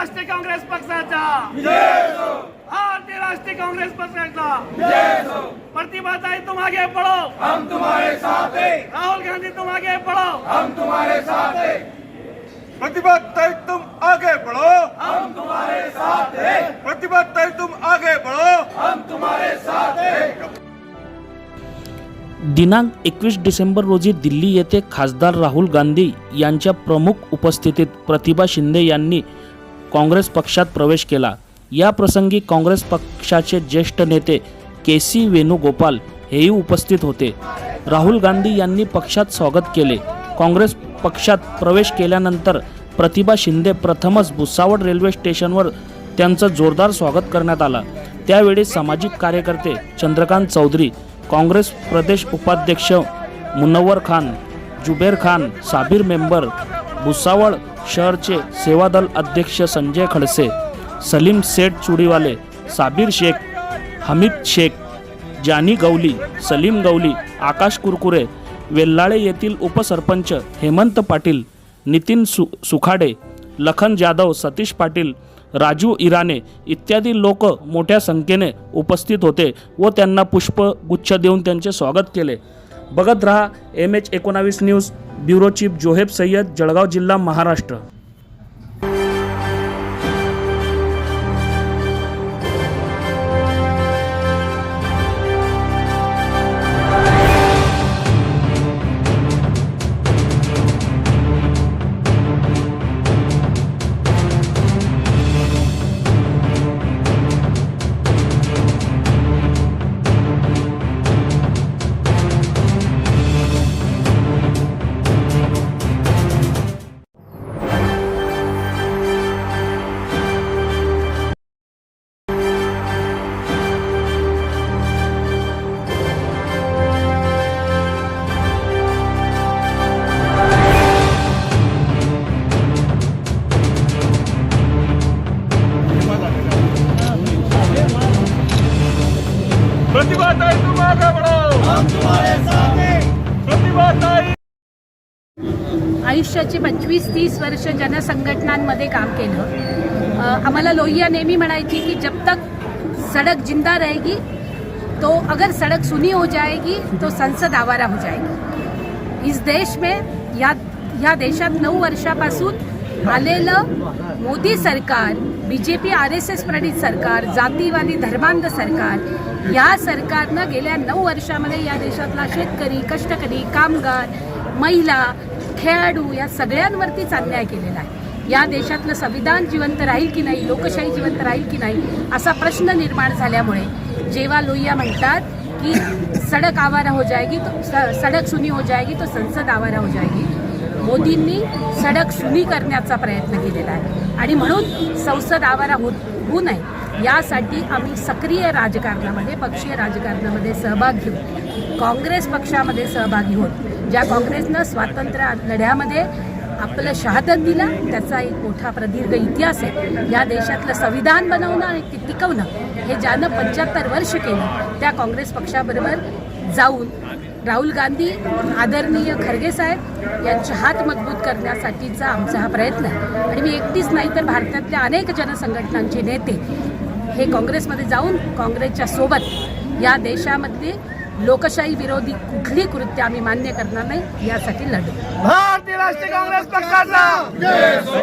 राष्ट्रीय काँग्रेस पक्षाचा. भारतीय राष्ट्रीय काँग्रेस पक्षाचा. प्रतिभाताई तुम आगे बढ़ो हम तुम्हारे साथ हैं. राहुल गांधी तुम आगे बढ़ो हम तुम्हारे साथ हैं. तय तुम आगे बढ़ो. हम तुम्हारे साथ हैं. तय तुम आगे बढ़ो. हम तुम्हारे साथ हैं. दिनांक एकवीस डिसेंबर रोजी दिल्ली येथे खासदार राहुल गांधी यांच्या प्रमुख उपस्थितीत प्रतिभा शिंदे यांनी काँग्रेस पक्षात प्रवेश केला. या प्रसंगी काँग्रेस पक्षाचे ज्येष्ठ नेते के सी वेणुगोपाल हेही उपस्थित होते. राहुल गांधी यांनी पक्षात स्वागत केले. काँग्रेस पक्षात प्रवेश केल्यानंतर प्रतिभा शिंदे प्रथमच भुसावळ रेल्वे स्टेशनवर त्यांचं जोरदार स्वागत करण्यात आलं. त्यावेळी सामाजिक कार्यकर्ते चंद्रकांत चौधरी काँग्रेस प्रदेश उपाध्यक्ष मुनव्वर खान जुबेर खान साबीर मेंबर भुसावळ शहरचे सेवादल अध्यक्ष संजय खडसे सलीम सेठ चुडीवाले साबीर शेख हमीद शेख जानी गवली सलीम गवली आकाश कुरकुरे वेल्लाळे येथील उपसरपंच हेमंत पाटील नितीन सु सुखाडे लखन जाधव सतीश पाटील राजू इराणे इत्यादी लोक मोठ्या संख्येने उपस्थित होते व त्यांना पुष्पगुच्छ देऊन त्यांचे स्वागत केले. बघत रहा एम एच एकोणावीस news bureau chief Zoheb Sayyad Jalgaon जिल्हा महाराष्ट्र. आयुष्याची पंचवीस तीस वर्ष जनसंघटनांमध्ये काम केलं. आम्हाला लोहिया नेहमी म्हणायची की जब तक सड़क जिंदा रहेगी तो अगर सड़क सुनी हो जाएगी तो संसद आवारा हो जाएगी. इस देश में या या देशात नऊ वर्षापासून आलेलं मोदी सरकार B J P R S S प्रणित सरकार जातीवादी धर्मांध सरकार या सरकारनं गेल्या नऊ वर्षामध्ये या देशातला शेतकरी कष्टकरी कामगार महिला खेळाडू या सगळ्यांवरतीच अन्याय केलेला आहे. या देशातलं संविधान जिवंत राहील की नाही लोकशाही जिवंत राहील की नाही असा प्रश्न निर्माण झाल्यामुळे जेव्हा लोहिया म्हणतात की सडक आवारा हो जाएगी तो स- सडक सुनी हो जाएगी तो संसद आवारा हो जाएगी. मोदींनी सडक सुनी करण्याचा प्रयत्न केलेला आहे. आणि म्हणून संसद आवारा होत होऊ नये यासाठी आम्ही सक्रिय राजकारणामध्ये पक्षीय राजकारणामध्ये सहभाग घेऊ. काँग्रेस पक्षामध्ये सहभागी होत ज्या काँग्रेसनं स्वातंत्र्य लढ्यामध्ये आपलं शहादत दिला त्याचा एक मोठा प्रदीर्घ इतिहास आहे. या देशातलं संविधान बनवणं आणि ते टिकवणं हे ज्यानं पंच्याहत्तर वर्ष केलं त्या काँग्रेस पक्षाबरोबर जाऊन राहुल गांधी आदरणीय खरगे साहेब यांचे हात मजबूत करण्यासाठीचा आमचा हा प्रयत्न आहे. आणि मी एकटीच नाही तर भारतातल्या अनेक जनसंघटनांचे नेते हे काँग्रेसमध्ये जाऊन काँग्रेसच्या सोबत या देशामधली लोकशाही विरोधी कुठली कृत्य आम्ही मान्य करणार नाही यासाठी लढू. भारतीय राष्ट्रीय काँग्रेस पक्षाचा!